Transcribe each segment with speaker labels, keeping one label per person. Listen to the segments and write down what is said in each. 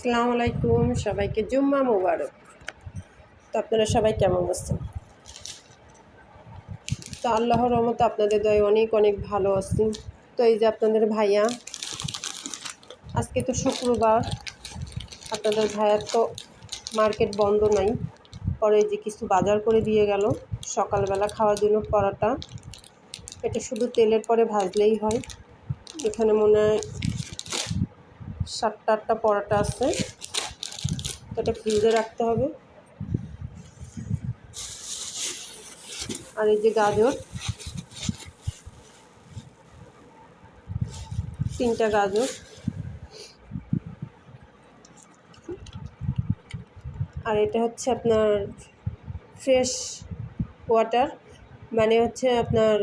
Speaker 1: আসসালামু আলাইকুম, সবাইকে জুম্মা মোবারক। তো আপনারা সবাই কেমন আছেন? তো আল্লাহর রহমতে আপনাদের দয় অনেক অনেক ভালো আছি। তো এই যে আপনাদের ভাইয়া, আজকে তো শুক্রবার, আপনাদের ভাইয়ার তো মার্কেট বন্ধ নাই। পরে যে কিছু বাজার করে দিয়ে গেল, সকালবেলা খাওয়ার জন্য পরাটা। এটা শুধু তেলের পরে ভাজলেই হয়। এখানে মনে হয় সাতটা আটটা পরোটা আছে। তো এটা ফ্রিজে রাখতে হবে। আর এই যে গাজর, তিনটা গাজর। আর এটা হচ্ছে আপনার ফ্রেশ ওয়াটার মানে হচ্ছে আপনার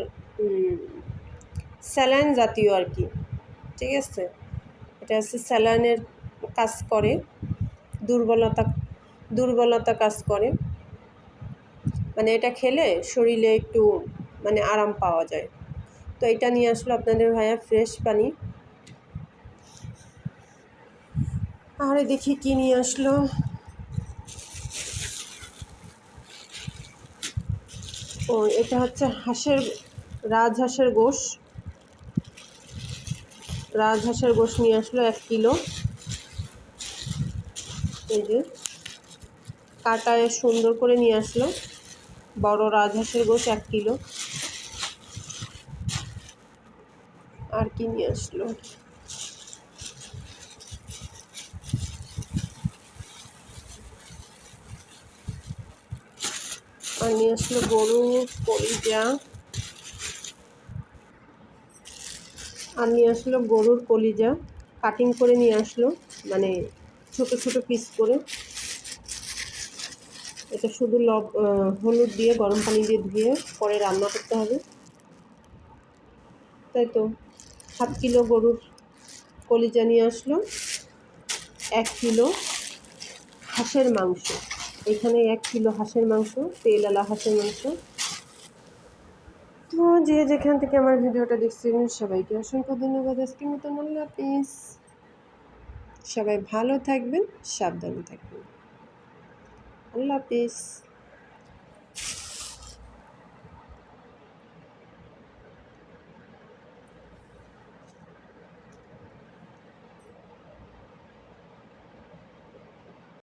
Speaker 1: স্যালাইন জাতীয় আর কি। ঠিক আছে? এটা হচ্ছে স্যালাইনের কাজ করে, দুর্বলতা দুর্বলতা কাজ করে। মানে এটা খেলে শরীরে একটু মানে আরাম পাওয়া যায়। তো এটা নিয়ে আসলো আপনাদের ভাইয়া ফ্রেশ পানি। আরে দেখি কি নিয়ে আসলো। ও, এটা হচ্ছে হাঁসের, রাজহাঁসের গোশ। রাজহাঁসের গোশ নিয়ে আসলো এক কিলো। এই যে, কাটায় সুন্দর করে নিয়ে আসলো। বড় রাজহাঁসের গোশ এক কিলো। আর কি নিয়ে আসলো? আর নিয়ে আসলো গরু, কলিজা। আর নিয়ে আসলো গরুর কলিজা কাটিং করে নিয়ে আসলো মানে ছোট ছোট পিস করে। এটা শুধু লব হলুদ দিয়ে, গরম পানি দিয়ে ধুয়ে পরে রান্না করতে হবে। তাই তো, সাত কিলো গরুর কলিজা নিয়ে আসলো, এক কিলো হাঁসের মাংস। এখানে এক কিলো হাঁসের মাংস তেলালা হাঁসের মাংস। তো যে যেখান থেকে আমার ভিডিওটা দেখছেন, সবাইকে অসংখ্য ধন্যবাদ। আজকে মতন আল্লাহ হাফিজ। সবাই ভালো থাকবেন, সাবধানে থাকবেন। আল্লাহ হাফিজ।